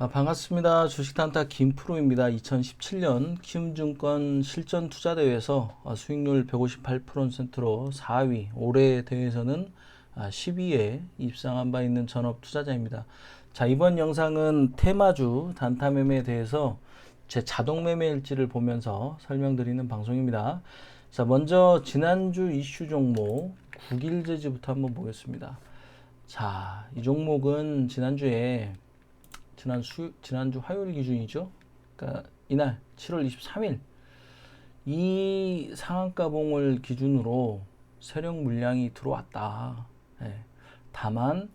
아, 반갑습니다. 주식단타 김프로입니다. 2017년 키움증권 실전 투자대회에서 아, 수익률 158%로 4위, 올해 대회에서는 아, 10위에 입상한 바 있는 전업 투자자입니다. 자, 이번 영상은 테마주 단타 매매에 대해서 제 자동 매매일지를 보면서 설명드리는 방송입니다. 자, 먼저 지난주 이슈 종목 국일제지부터 한번 보겠습니다. 자, 이 종목은 지난주에 지난 수 지난주 화요일 기준이죠. 그러니까 이날 7월 23일 이 상한가봉을 기준으로 세력 물량이 들어왔다. 예. 다만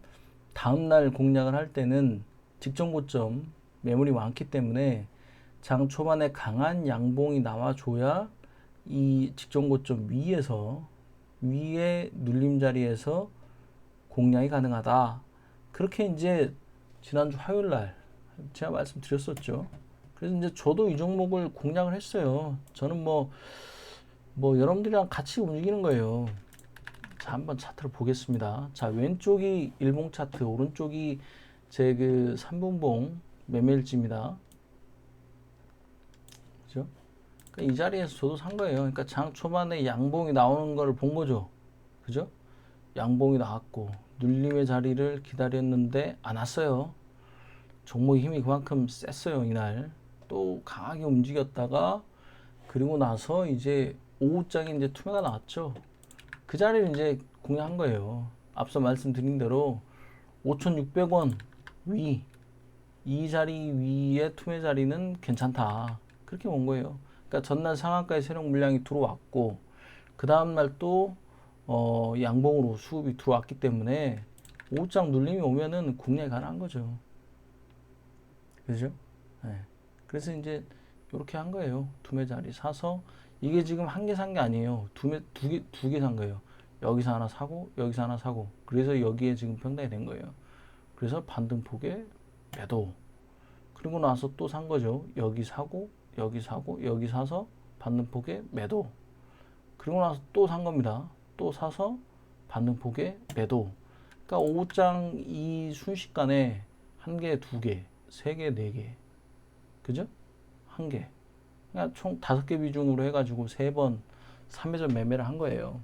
다음 날 공략을 할 때는 직전 고점 매물이 많기 때문에 장 초반에 강한 양봉이 나와줘야 이 직전 고점 위에서 위에 눌림 자리에서 공략이 가능하다. 그렇게 이제 지난주 화요일 날 제가 말씀드렸었죠. 그래서 이제 저도 이 종목을 공략을 했어요. 저는 뭐, 뭐 여러분들이랑 같이 움직이는 거예요. 자, 한번 차트를 보겠습니다. 자, 왼쪽이 일봉 차트, 오른쪽이 제 그 3분봉 매매일지입니다. 그죠? 그러니까 이 자리에서 저도 산 거예요. 그러니까 장 초반에 양봉이 나오는 걸 본 거죠. 그죠? 양봉이 나왔고, 눌림의 자리를 기다렸는데 안 왔어요. 종목의 힘이 그만큼 셌어요 이날. 또 강하게 움직였다가 그리고 나서 이제 오후장에 이제 투매가 나왔죠. 그 자리를 이제 공략한 거예요. 앞서 말씀드린 대로 5,600원 위 이 자리 위에 투매 자리는 괜찮다. 그렇게 본 거예요. 그러니까 전날 상한가에 세력 물량이 들어왔고 그 다음날 또 어, 양봉으로 수급이 들어왔기 때문에 오후장 눌림이 오면은 공략이 가능한 거죠 그죠? 네. 그래서 이제 이렇게 한 거예요. 두 매 자리 사서 이게 지금 한 개 산 게 아니에요. 두 매 두 개 두 개 산 거예요. 여기서 하나 사고 여기서 하나 사고 그래서 여기에 지금 평당이 된 거예요. 그래서 반등폭에 매도. 그리고 나서 또 산 거죠. 여기 사고 여기 사고 여기 사서 반등폭에 매도. 그리고 나서 또 산 겁니다. 또 사서 반등폭에 매도. 그러니까 오장 이 순식간에 한 개, 두 개, 세 개, 네 개. 그죠? 한 개. 그러니까 총 다섯 개 비중으로 해가지고 세 번 3회전 매매를 한 거예요.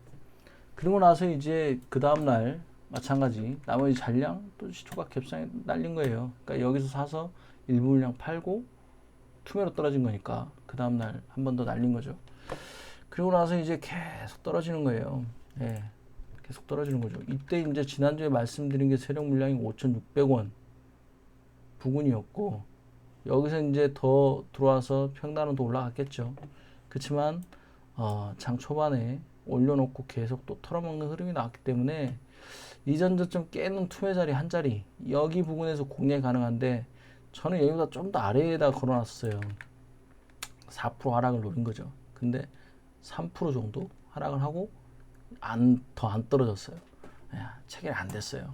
그리고 나서 이제 그 다음날 마찬가지 나머지 잔량 또 시초가 갭상에 날린 거예요. 그러니까 여기서 사서 일부 물량 팔고 투매로 떨어진 거니까 그 다음날 한 번 더 날린 거죠. 그리고 나서 이제 계속 떨어지는 거예요. 예. 계속 떨어지는 거죠. 이때 이제 지난주에 말씀드린 게 세력 물량이 5,600원. 부근이었고 여기서 이제 더 들어와서 평단은 더 올라갔겠죠. 그렇지만 어, 장 초반에 올려놓고 계속 또 털어먹는 흐름이 나왔기 때문에 이전 저점 깨는 투매 자리 한 자리 여기 부분에서 공략 가능한데 저는 여기보다 좀 더 아래에다 걸어놨어요. 4% 하락을 노린 거죠. 근데 3% 정도 하락을 하고 안 더 안 떨어졌어요. 야, 체결 안 됐어요.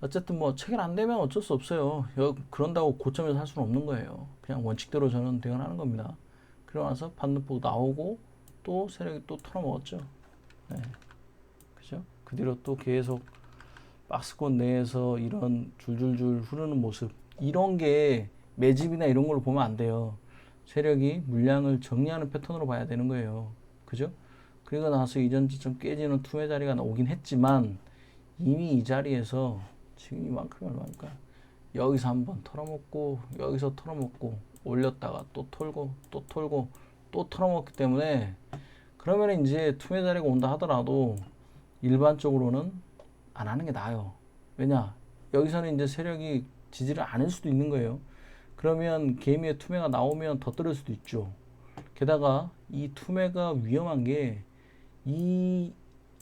어쨌든 뭐 체결 안 되면 어쩔 수 없어요. 여, 그런다고 고점에서 할 수는 없는 거예요. 그냥 원칙대로 저는 대응하는 겁니다. 그러고 나서 반등폭 나오고 또 세력이 또 털어먹었죠. 네. 그죠? 그 뒤로 또 계속 박스권 내에서 이런 줄줄줄 흐르는 모습 이런 게 매집이나 이런 걸로 보면 안 돼요. 세력이 물량을 정리하는 패턴으로 봐야 되는 거예요. 그죠? 그리고 나서 이전 지점 깨지는 투매 자리가 나오긴 했지만 이미 이 자리에서 지금 이만큼이 얼마니까 여기서 한번 털어먹고 여기서 털어먹고 올렸다가 또 털고 또 털고 또 털어먹기 때문에 그러면 이제 투매 자리가 온다 하더라도 일반적으로는 안 하는 게 나아요. 왜냐 여기서는 이제 세력이 지지를 안할 수도 있는 거예요. 그러면 개미의 투매가 나오면 더 떨어질 수도 있죠. 게다가 이 투매가 위험한 게 이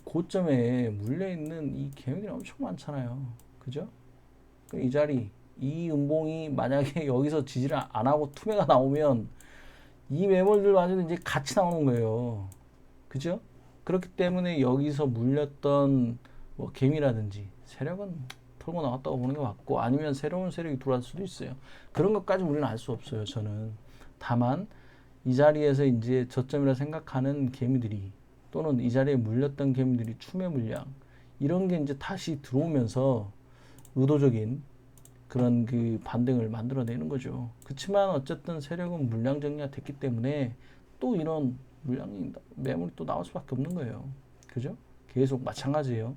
고점에 물려 있는 이 개미들이 엄청 많잖아요. 그죠? 이 자리, 이 음봉이 만약에 여기서 지지를 안 하고 투매가 나오면 이 매물들 완전 이제 같이 나오는 거예요. 그죠? 그렇기 때문에 여기서 물렸던 뭐 개미라든지 세력은 털고 나왔다고 보는 게 맞고 아니면 새로운 세력이 들어올 수도 있어요. 그런 것까지 우리는 알 수 없어요. 저는 다만 이 자리에서 이제 저점이라 생각하는 개미들이 또는 이 자리에 물렸던 개미들이 추매 물량 이런 게 이제 다시 들어오면서 의도적인 그런 그 반등을 만들어내는 거죠. 그렇지만 어쨌든 세력은 물량 정리가 됐기 때문에 또 이런 물량이 매물이 또 나올 수밖에 없는 거예요. 그죠? 계속 마찬가지예요.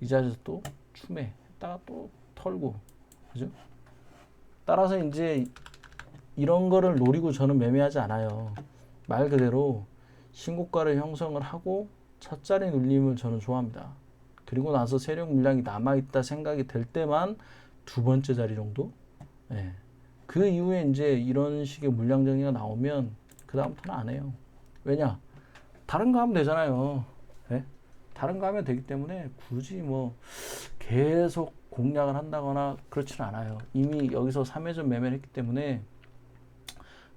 이 자리에서 또 추매했다가 또 털고 그죠? 따라서 이제 이런 거를 노리고 저는 매매하지 않아요. 말 그대로 신고가를 형성을 하고 첫 자리 눌림을 저는 좋아합니다. 그리고 나서 세력 물량이 남아있다 생각이 될 때만 두 번째 자리 정도? 예. 그 이후에 이제 이런 식의 물량 정리가 나오면 그다음부터는 안 해요. 왜냐? 다른 거 하면 되잖아요. 예? 다른 거 하면 되기 때문에 굳이 뭐 계속 공략을 한다거나 그렇지는 않아요. 이미 여기서 3회전 매매를 했기 때문에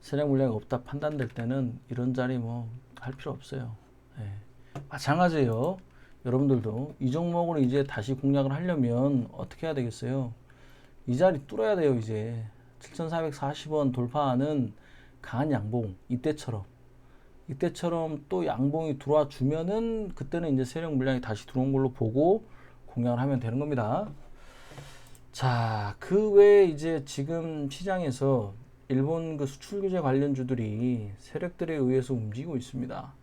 세력 물량이 없다 판단될 때는 이런 자리 뭐 할 필요 없어요. 예. 마찬가지예요. 여러분들도 이 종목을 이제 다시 공략을 하려면 어떻게 해야 되겠어요? 이 자리 뚫어야 돼요, 이제. 7,440원 돌파하는 강한 양봉, 이때처럼. 이때처럼 또 양봉이 들어와 주면은 그때는 이제 세력 물량이 다시 들어온 걸로 보고 공략을 하면 되는 겁니다. 자, 그 외에 이제 지금 시장에서 일본 그 수출 규제 관련주들이 세력들에 의해서 움직이고 있습니다.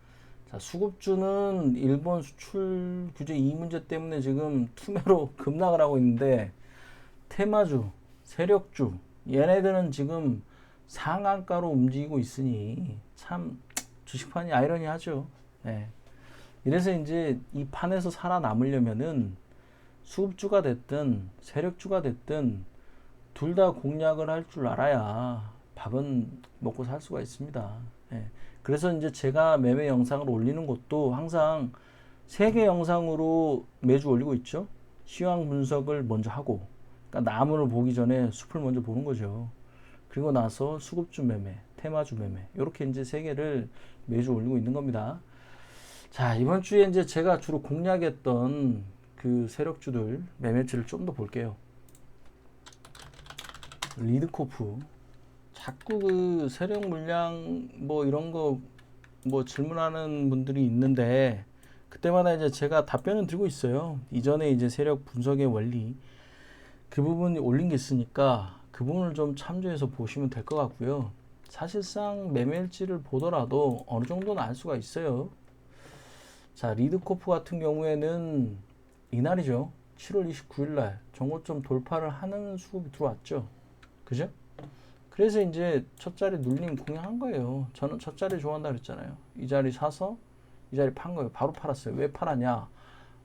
자, 수급주는 일본 수출 규제 이 문제 때문에 지금 투매로 급락을 하고 있는데 테마주, 세력주 얘네들은 지금 상한가로 움직이고 있으니 참 주식판이 아이러니하죠. 네. 이래서 이제 이 판에서 살아남으려면은 수급주가 됐든 세력주가 됐든 둘 다 공략을 할 줄 알아야 밥은 먹고 살 수가 있습니다. 예. 그래서 이제 제가 매매 영상을 올리는 것도 항상 세 개 영상으로 매주 올리고 있죠. 시황 분석을 먼저 하고, 그러니까 나무를 보기 전에 숲을 먼저 보는 거죠. 그리고 나서 수급주 매매, 테마주 매매, 이렇게 이제 세 개를 매주 올리고 있는 겁니다. 자, 이번 주에 이제 제가 주로 공략했던 그 세력주들 매매치를 좀 더 볼게요. 리드코프. 자꾸 그 세력 물량 뭐 이런 거 뭐 질문하는 분들이 있는데 그때마다 이제 제가 답변은 드리고 있어요. 이전에 이제 세력 분석의 원리 그 부분 올린 게 있으니까 그 부분을 좀 참조해서 보시면 될 것 같고요. 사실상 매매일지를 보더라도 어느 정도는 알 수가 있어요. 자, 리드코프 같은 경우에는 이날이죠. 7월 29일 날 정고점 돌파를 하는 수급이 들어왔죠. 그죠? 그래서 이제 첫 자리 눌림 공략한 거예요. 저는 첫 자리 좋아한다 그랬잖아요. 이 자리 사서 이 자리 판 거예요. 바로 팔았어요. 왜 팔았냐?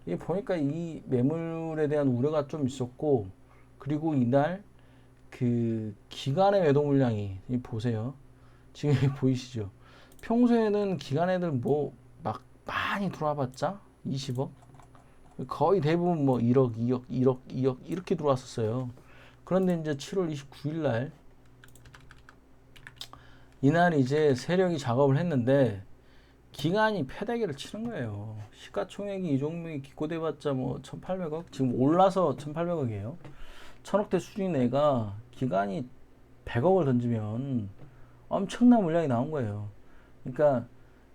이 보니까 이 매물에 대한 우려가 좀 있었고 그리고 이날 그 기간의 매도 물량이 이 보세요. 지금 보이시죠? 평소에는 기간 애들 뭐 막 많이 들어와봤자 20억 거의 대부분 뭐 1억, 2억, 1억, 2억 이렇게 들어왔었어요. 그런데 이제 7월 29일 날 이날 이제 세력이 작업을 했는데 기간이 패대기를 치는 거예요. 시가총액이 이 종목이 기고돼봤자 뭐 1,800억 지금 올라서 1,800억이에요. 천억대 수준인 애가 기간이 100억을 던지면 엄청난 물량이 나온 거예요. 그러니까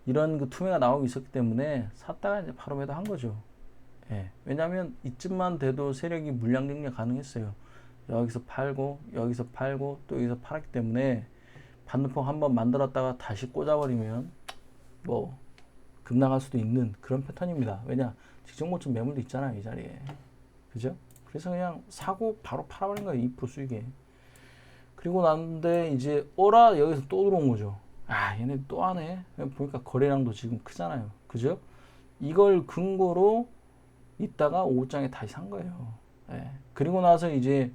이런 그 투매가 나오고 있었기 때문에 샀다가 이제 바로 매도한 거죠. 예. 왜냐하면 이쯤만 돼도 세력이 물량 정리 가능했어요. 여기서 팔고 여기서 팔고 또 여기서 팔았기 때문에 반등폭 한번 만들었다가 다시 꽂아버리면 뭐 급락할 수도 있는 그런 패턴입니다. 왜냐 직전 고점 매물도 있잖아요 이 자리에 그죠? 그래서 그냥 사고 바로 팔아버린 거예요 2% 수익에 그리고 났는데 이제 오라 여기서 또 들어온 거죠. 아 얘네 또 하네. 보니까 거래량도 지금 크잖아요. 그죠? 이걸 근거로 있다가 오후장에 다시 산 거예요. 예. 그리고 나서 이제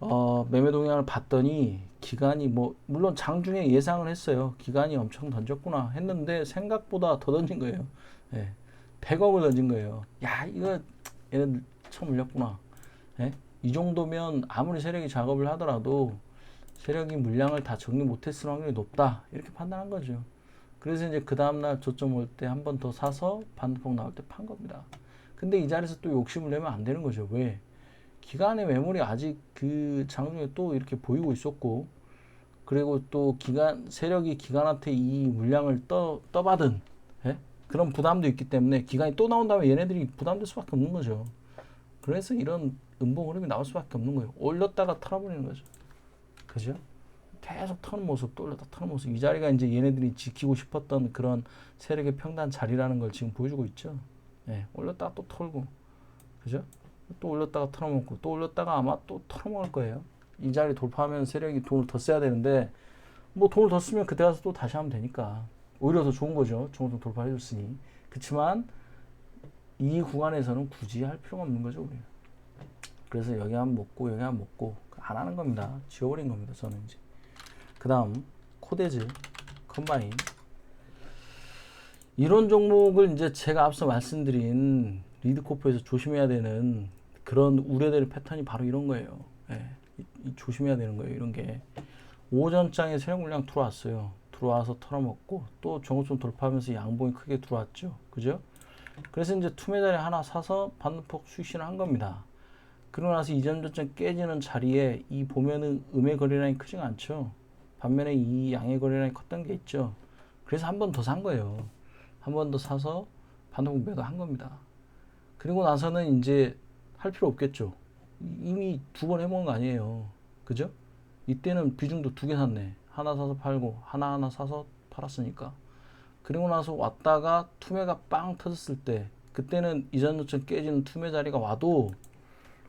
어, 매매 동향을 봤더니 기간이 뭐 물론 장중에 예상을 했어요. 기간이 엄청 던졌구나 했는데 생각보다 더 던진 거예요. 예. 100억을 던진 거예요. 야 이거 얘는 처음 물렸구나. 예? 이 정도면 아무리 세력이 작업을 하더라도 세력이 물량을 다 정리 못했을 확률이 높다 이렇게 판단한 거죠. 그래서 이제 그 다음날 저점 올 때 한 번 더 사서 반등폭 나올 때 판 겁니다. 근데 이 자리에서 또 욕심을 내면 안 되는 거죠. 왜? 기간의 매물이 아직 그 장중에 또 이렇게 보이고 있었고 그리고 또 기간 세력이 기간한테 이 물량을 떠 떠받은 예? 그런 부담도 있기 때문에 기간이 또 나온다면 얘네들이 부담될 수밖에 없는 거죠. 그래서 이런 음봉 흐름이 나올 수밖에 없는 거예요. 올렸다가 털어버리는 거죠. 그죠? 계속 터는 모습, 또 올렸다 터는 모습. 이 자리가 이제 얘네들이 지키고 싶었던 그런 세력의 평단 자리라는 걸 지금 보여주고 있죠. 예, 올렸다가 또 털고, 그죠? 또 올렸다가 털어먹고, 또 올렸다가 아마 또 털어먹을 거예요. 이 자리 돌파하면 세력이 돈을 더 써야 되는데, 뭐 돈을 더 쓰면 그때 가서 또 다시 하면 되니까. 오히려 더 좋은 거죠. 종종 돌파해줬으니. 그렇지만, 이 구간에서는 굳이 할 필요가 없는 거죠, 우리. 그래서 여기 한 먹고, 여기 한 먹고, 안 하는 겁니다. 지워버린 겁니다, 저는 이제. 그 다음, 코데즈, 컴바인. 이런 종목을 이제 제가 앞서 말씀드린 리드코프에서 조심해야 되는 그런 우려될 패턴이 바로 이런 거예요. 예, 이- 이 조심해야 되는 거예요. 이런 게. 오전장에 세력 물량 들어왔어요. 들어와서 털어먹고 또 정오점 돌파하면서 양봉이 크게 들어왔죠. 그죠? 그래서 이제 투매 자리 하나 사서 반대폭 수익신을 한 겁니다. 그러고 나서 이전 저점 깨지는 자리에 이 보면은 음의 거래량이 크지가 않죠. 반면에 이 양의 거래량이 컸던 게 있죠. 그래서 한 번 더 산 거예요. 한 번 더 사서 반대폭 매도 한 겁니다. 그리고 나서는 이제 할 필요 없겠죠. 이미 두 번 해먹은 거 아니에요. 그죠? 이때는 비중도 두 개 샀네. 하나 사서 팔고 하나 하나 사서 팔았으니까. 그리고 나서 왔다가 투매가 빵 터졌을 때 그때는 이전 저점 깨지는 투매 자리가 와도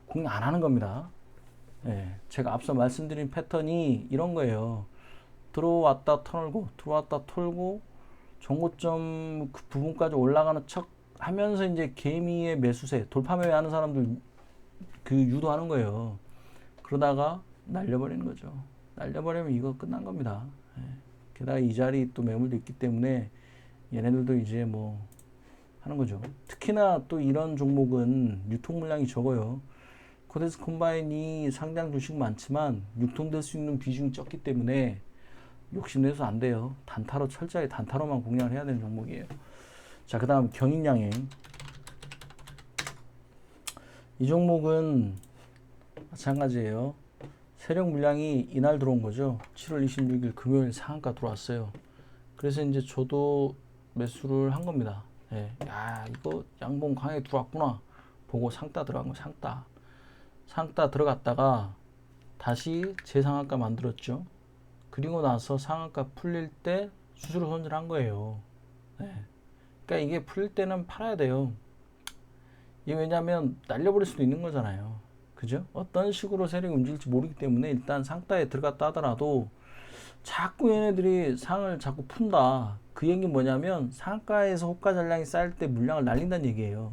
공략 안 하는 겁니다. 예, 제가 앞서 말씀드린 패턴이 이런 거예요. 들어왔다 털고 들어왔다 털고 정고점 그 부분까지 올라가는 척 하면서 이제 개미의 매수세 돌파 매매하는 사람들 그 유도하는 거예요. 그러다가 날려버리는 거죠. 날려버리면 이거 끝난 겁니다. 예. 게다가 이 자리 또 매물도 있기 때문에 얘네들도 이제 뭐 하는 거죠. 특히나 또 이런 종목은 유통 물량이 적어요. 코데스 콤바인이 상장 주식 많지만 유통될 수 있는 비중이 적기 때문에 욕심내서 안 돼요. 단타로 철저하게 단타로만 공략을 해야 되는 종목이에요. 자, 그 다음 경인양행. 이 종목은 마찬가지예요. 세력 물량이 이날 들어온 거죠. 7월 26일 금요일 상한가 들어왔어요. 그래서 이제 저도 매수를 한 겁니다. 예. 야, 이거 양봉 강에 들어왔구나. 보고 상따 들어간 거 상따. 상따 들어갔다가 다시 재상한가 만들었죠. 그리고 나서 상한가 풀릴 때 수수료 손질한 거예요. 네. 그러니까 이게 풀릴 때는 팔아야 돼요. 이게 왜냐하면 날려버릴 수도 있는 거잖아요. 그죠? 어떤 식으로 세력이 움직일지 모르기 때문에 일단 상따에 들어갔다 하더라도 자꾸 얘네들이 상을 자꾸 푼다. 그 얘기는 뭐냐면 상가에서 호가 잔량이 쌓일 때 물량을 날린다는 얘기예요.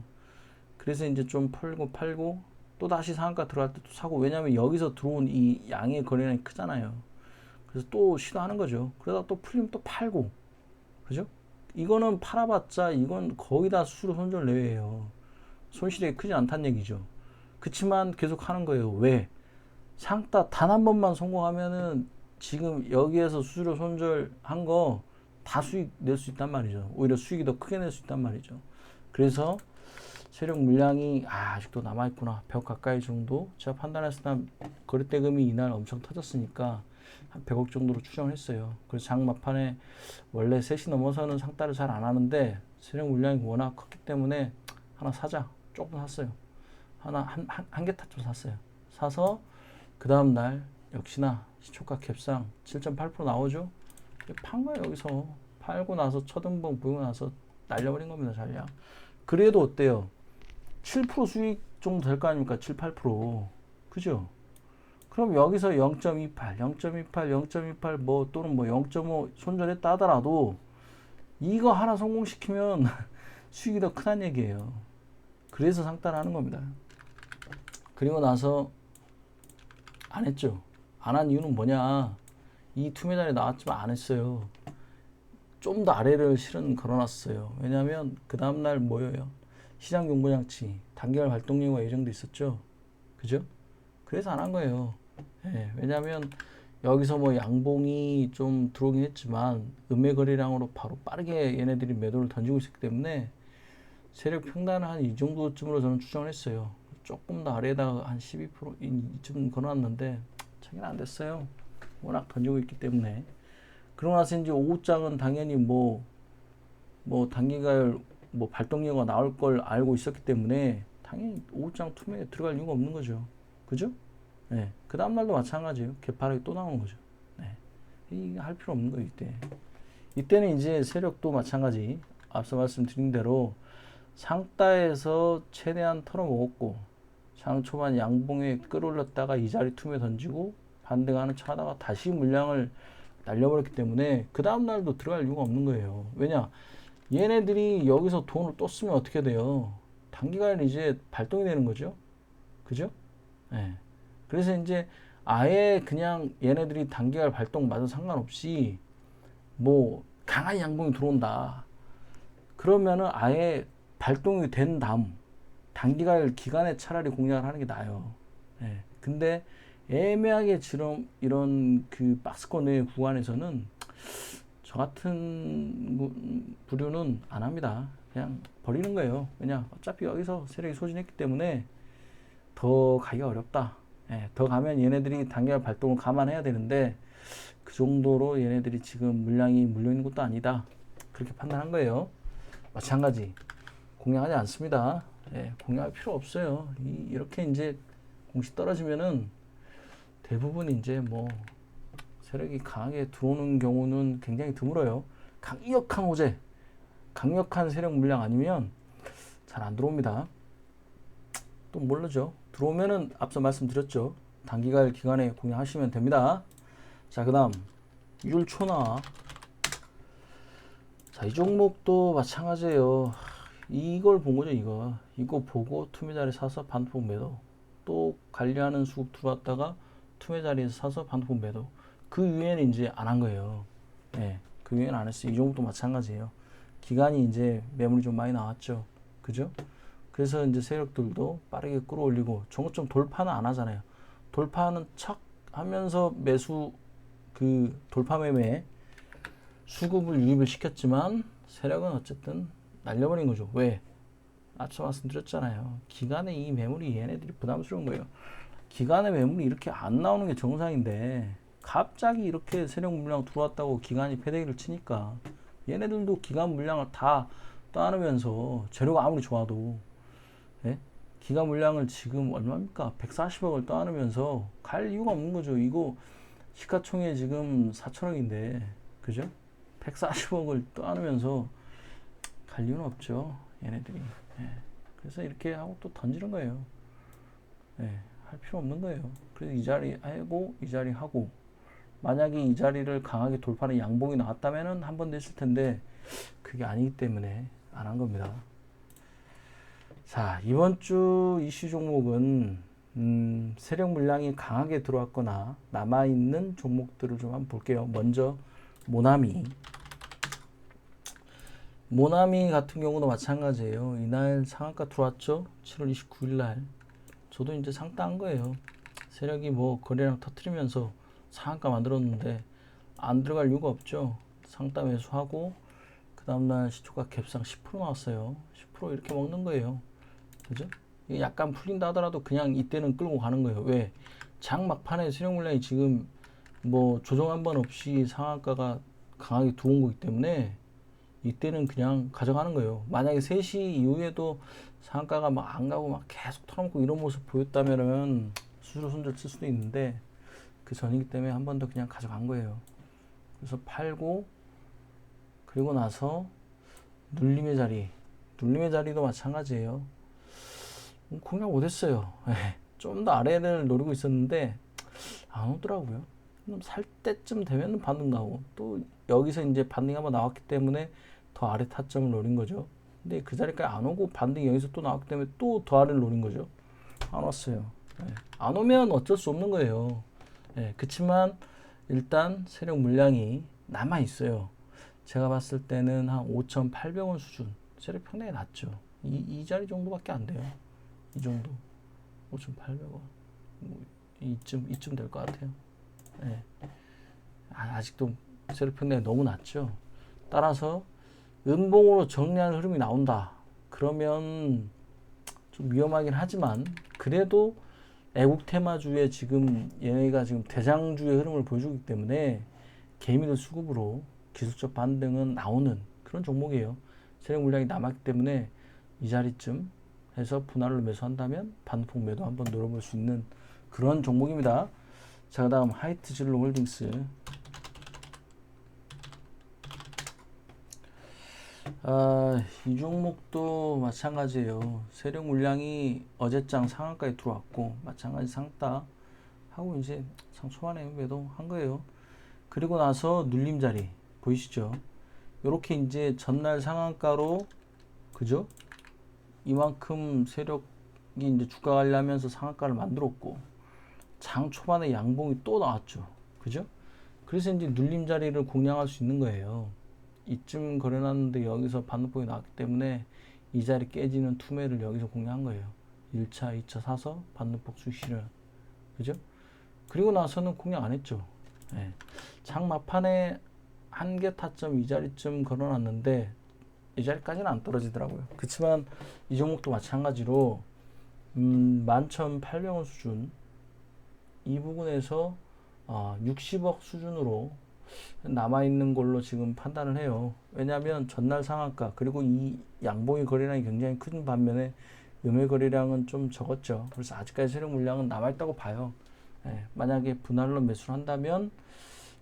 그래서 이제 좀 팔고 팔고 또 다시 상한가 들어갈 때 또 사고 왜냐하면 여기서 들어온 이 양의 거래량이 크잖아요. 그래서 또 시도하는 거죠. 그러다 또 풀리면 또 팔고 그죠? 이거는 팔아봤자 이건 거의 다 수수료 손절 내외예요. 손실이 크지 않다는 얘기죠. 그치만 계속 하는 거예요. 왜? 상따 단 한 번만 성공하면은 지금 여기에서 수수료 손절한 거 다 수익 낼 수 있단 말이죠. 오히려 수익이 더 크게 낼 수 있단 말이죠. 그래서 세력 물량이 아, 아직도 남아있구나. 100억 가까이 정도. 제가 판단했을 때 거래대금이 이날 엄청 터졌으니까 한 100억 정도로 추정을 했어요. 그래서 장 막판에 원래 3시 넘어서는 상따를 잘 안 하는데 세력 물량이 워낙 컸기 때문에 하나 사자. 조금 샀어요. 하나 한 한 개 타점 샀어요. 사서 그 다음 날 역시나 시초가 캡상 7.8% 나오죠. 판 거예요 여기서 팔고 나서 첫음봉 보고 나서 날려버린 겁니다 잔량. 그래도 어때요? 7% 수익 정도 될 거 아닙니까? 7, 8% 그죠? 그럼 여기서 0.28, 0.28, 0.28 뭐 또는 뭐 0.5 손절했다 하더라도 이거 하나 성공시키면 수익이 더 크다는 얘기예요. 그래서 상따를 하는 겁니다. 그리고 나서 안 했죠. 안 한 이유는 뭐냐? 이 투매달이 나왔지만 안 했어요. 좀 더 아래를 실은 걸어놨어요. 왜냐하면 그 다음날 뭐예요? 시장 경보장치 단기간 발동 예고가 예정돼 있었죠. 그죠? 그래서 안 한 거예요. 예, 왜냐하면 여기서 뭐 양봉이 좀 들어오긴 했지만 음매 거래량으로 바로 빠르게 얘네들이 매도를 던지고 있었기 때문에 세력 평단은 한 이 정도쯤으로 저는 추정을 했어요. 조금 더 아래에다가 한 12% 이- 이쯤 걸어놨는데 자기는 안 됐어요. 워낙 던지고 있기 때문에. 그러고 나서 이제 오후장은 당연히 뭐, 뭐 단기가열 뭐 발동료가 나올 걸 알고 있었기 때문에 당연히 오후장 투매에 들어갈 이유가 없는 거죠. 그죠? 네. 그 다음날도 마찬가지예요. 개파락이 또 나오는 거죠. 네. 이게 할 필요 없는 거예요, 이때. 이때는 이제 세력도 마찬가지. 앞서 말씀드린 대로 상따에서 최대한 털어먹었고 장 초반 양봉에 끌어올렸다가 이 자리 틈에 던지고 반등하는 척 하다가 다시 물량을 날려버렸기 때문에 그 다음날도 들어갈 이유가 없는 거예요. 왜냐? 얘네들이 여기서 돈을 또 쓰면 어떻게 돼요? 단기간에 이제 발동이 되는 거죠. 그죠? 예. 그래서 이제 아예 그냥 얘네들이 단기간 발동 마저 상관없이 뭐 강한 양봉이 들어온다. 그러면은 아예 발동이 된 다음 단기간 기간에 차라리 공략을 하는 게 나아요. 예. 근데 애매하게 지금 이런 그 박스권의 구간에서는 저 같은 부- 부류는 안 합니다. 그냥 버리는 거예요. 왜냐 어차피 여기서 세력이 소진했기 때문에 더 가기가 어렵다. 예, 더 가면 얘네들이 단기간 발동을 감안해야 되는데 그 정도로 얘네들이 지금 물량이 물려 있는 것도 아니다. 그렇게 판단한 거예요. 마찬가지 공략하지 않습니다. 예, 공략할 필요 없어요. 이, 이렇게 이제 공시 떨어지면은 대부분 이제 뭐 세력이 강하게 들어오는 경우는 굉장히 드물어요. 강력한 호재, 강력한 세력 물량 아니면 잘 안 들어옵니다. 또 모르죠. 들어오면은 앞서 말씀드렸죠. 단기간 기간에 공략하시면 됩니다. 자, 그 다음 율초나 자, 이 종목도 마찬가지예요. 이걸 본 거죠, 이거. 이거 보고 투매 자리 사서 반품 매도. 또 관리하는 수급 들어왔다가 투매 자리에서 사서 반품 매도. 그 이후에는 이제 안 한 거예요. 예. 그 이후에는 안 했어요. 이 종목도 마찬가지예요. 기간이 이제 매물이 좀 많이 나왔죠. 그죠? 그래서 이제 세력들도 빠르게 끌어올리고 종고점 돌파는 안 하잖아요. 돌파하는 척 하면서 매수 그 돌파 매매 수급을 유입을 시켰지만 세력은 어쨌든 날려버린 거죠. 왜? 앞서 말씀드렸잖아요. 기간에 이 매물이 얘네들이 부담스러운 거예요. 기간의 매물이 이렇게 안 나오는 게 정상인데 갑자기 이렇게 세력 물량 들어왔다고 기간이 패대기를 치니까 얘네들도 기간 물량을 다 떠안으면서 재료가 아무리 좋아도 예? 기간 물량을 지금 얼마입니까? 140억을 떠안으면서 갈 이유가 없는 거죠. 이거 시가총액 지금 4천억인데 그죠? 140억을 떠안으면서 갈 이유는 없죠. 얘네들이. 예. 그래서 이렇게 하고 또 던지는 거예요. 예. 할 필요 없는 거예요. 그래서 이 자리 하고 이 자리 하고 만약에 이 자리를 강하게 돌파하는 양봉이 나왔다면은 한 번 됐을 텐데 그게 아니기 때문에 안 한 겁니다. 자 이번 주 이슈 종목은 음, 세력 물량이 강하게 들어왔거나 남아 있는 종목들을 좀 한번 볼게요. 먼저 모나미 모나미 같은 경우도 마찬가지예요. 이날 상한가 들어왔죠. 7월 29일 날. 저도 이제 상따한 거예요. 세력이 뭐 거래량 터트리면서 상한가 만들었는데 안 들어갈 이유가 없죠. 상따 매수하고 그 다음날 시초가 갭상 10% 나왔어요. 10% 이렇게 먹는 거예요. 그죠? 약간 풀린다 하더라도 그냥 이때는 끌고 가는 거예요. 왜? 장 막판에 세력 물량이 지금 뭐 조정 한 번 없이 상한가가 강하게 들어온 거기 때문에 이때는 그냥 가져가는 거예요. 만약에 3시 이후에도 상한가가 막 안 가고 막 계속 털어먹고 이런 모습 보였다면은 수수료 손절 칠 수도 있는데 그 전이기 때문에 한 번 더 그냥 가져간 거예요. 그래서 팔고 그리고 나서 눌림의 자리, 눌림의 자리도 마찬가지예요. 음, 공략 못했어요. 좀 더 아래를 노리고 있었는데 안 오더라고요. 음, 살 때쯤 되면 반등 나오고 또 여기서 이제 반등이 한번 나왔기 때문에 더 아래 타점을 노린 거죠. 근데 그 자리까지 안 오고 반등이 여기서 또 나왔기 때문에 또 더 아래를 노린 거죠. 안 왔어요. 예. 안 오면 어쩔 수 없는 거예요. 예, 그렇지만 일단 세력 물량이 남아 있어요. 제가 봤을 때는 한 5,800원 수준. 세력 평당이 낮죠. 이, 이 자리 정도밖에 안 돼요. 이 정도. 5,800원. 뭐 이쯤 이쯤 될 것 같아요. 예. 아, 아직도 세력 평당이 너무 낮죠. 따라서 은봉으로 정리하는 흐름이 나온다. 그러면 좀 위험하긴 하지만 그래도 애국 테마주의 지금 얘네가 지금 대장주의 흐름을 보여주기 때문에 개미들 수급으로 기술적 반등은 나오는 그런 종목이에요. 세력 물량이 남았기 때문에 이 자리쯤 해서 분할로 매수한다면 반폭 매도 한번 노려볼 수 있는 그런 종목입니다. 자, 그 다음 하이트 진로 홀딩스. 아, 이 종목도 마찬가지예요. 세력 물량이 어제장 상한가에 들어왔고 마찬가지 상따 하고 이제 상초반에 매도 한 거예요. 그리고 나서 눌림 자리 보이시죠? 요렇게 이제 전날 상한가로 그죠? 이만큼 세력이 이제 주가 관리하면서 상한가를 만들었고 장 초반에 양봉이 또 나왔죠. 그죠? 그래서 이제 눌림 자리를 공략할 수 있는 거예요. 이쯤 거래놨는데 여기서 반등폭이 나왔기 때문에 이 자리 깨지는 투매를 여기서 공략한 거예요. 1차, 2차 사서 반등폭 수시를. 그죠? 그리고 나서는 공략 안 했죠. 예. 장 막판에 한계 타점 이 자리쯤 걸어놨는데 이 자리까지는 안 떨어지더라고요. 그렇지만 이 종목도 마찬가지로 음, 11,800원 수준 이 부분에서 어, 60억 수준으로 남아있는 걸로 지금 판단을 해요. 왜냐하면 전날 상한가 그리고 이 양봉의 거래량이 굉장히 큰 반면에 음의 거래량은 좀 적었죠. 그래서 아직까지 세력 물량은 남아있다고 봐요. 예, 만약에 분할로 매수를 한다면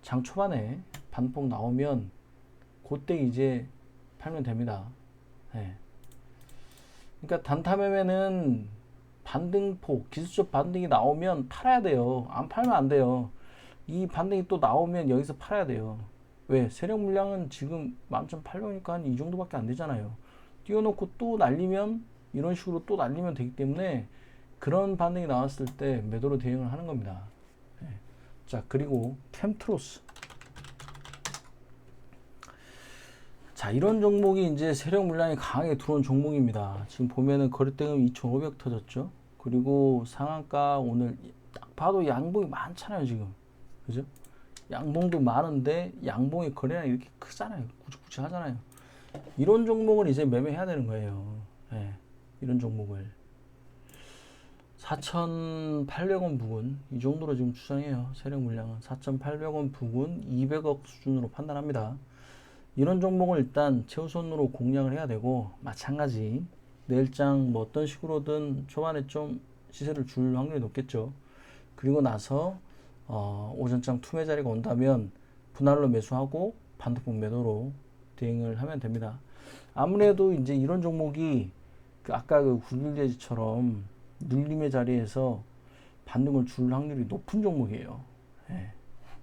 장 초반에 반폭 나오면 그때 이제 팔면 됩니다. 예. 그러니까 단타 매매는 반등폭, 기술적 반등이 나오면 팔아야 돼요. 안 팔면 안 돼요. 이 반등이 또 나오면 여기서 팔아야 돼요. 왜? 세력 물량은 지금 11,800이니까 한 이 정도밖에 안 되잖아요. 띄워놓고 또 날리면 이런 식으로 또 날리면 되기 때문에 그런 반응이 나왔을 때 매도로 대응을 하는 겁니다. 예. 자, 그리고 캠트로스. 자, 이런 종목이 이제 세력 물량이 강하게 들어온 종목입니다. 지금 보면은 거래대금 2,500 터졌죠. 그리고 상한가 오늘 딱 봐도 양봉이 많잖아요, 지금. 그죠? 양봉도 많은데 양봉의 거래량이 이렇게 크잖아요. 구직구직 하잖아요. 이런 종목을 이제 매매해야 되는 거예요. 예. 이런 종목을. 4,800원 부근 이 정도로 지금 추정해요. 세력 물량은 4,800원 부근 200억 수준으로 판단합니다. 이런 종목을 일단 최우선으로 공략을 해야 되고 마찬가지 내일장 뭐 어떤 식으로든 초반에 좀 시세를 줄 확률이 높겠죠. 그리고 나서 어, 오전장 투매 자리가 온다면 분할로 매수하고 반대폭 매도로 대응을 하면 됩니다. 아무래도 이제 이런 종목이 그 아까 그 굴릴레지처럼 눌림의 자리에서 반등을 줄 확률이 높은 종목이에요. 예.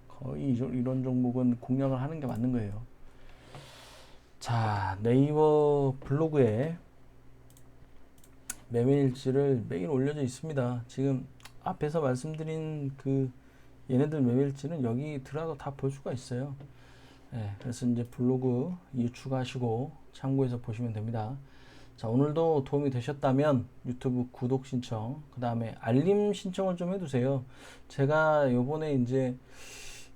거의 이- 이런 종목은 공략을 하는 게 맞는 거예요. 자, 네이버 블로그에 매매 일지를 매일 올려져 있습니다. 지금 앞에서 말씀드린 그 얘네들 매매 일지는 여기 들어가서 다 볼 수가 있어요. 예, 그래서 이제 블로그 유추하시고 참고해서 보시면 됩니다. 자, 오늘도 도움이 되셨다면 유튜브 구독 신청, 그 다음에 알림 신청을 좀 해두세요. 제가 요번에 이제,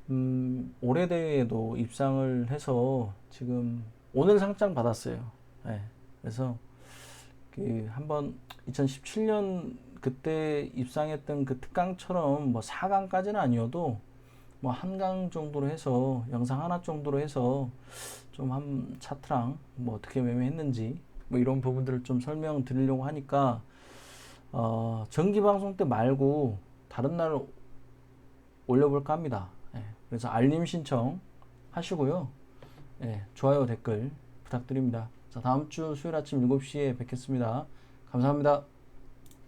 음, 올해 대회에도 입상을 해서 지금 오늘 상장 받았어요. 예, 그래서 그 한번 2017년 그때 입상했던 그 특강처럼 뭐 4강까지는 아니어도 뭐 한강 정도로 해서 영상 하나 정도로 해서 좀 한 차트랑 뭐 어떻게 매매했는지 뭐 이런 부분들을 좀 설명 드리려고 하니까 어 정기 방송 때 말고 다른 날 올려볼까 합니다. 예, 그래서 알림 신청 하시고요. 예, 좋아요 댓글 부탁드립니다. 자 다음 주 수요일 아침 7시에 뵙겠습니다. 감사합니다.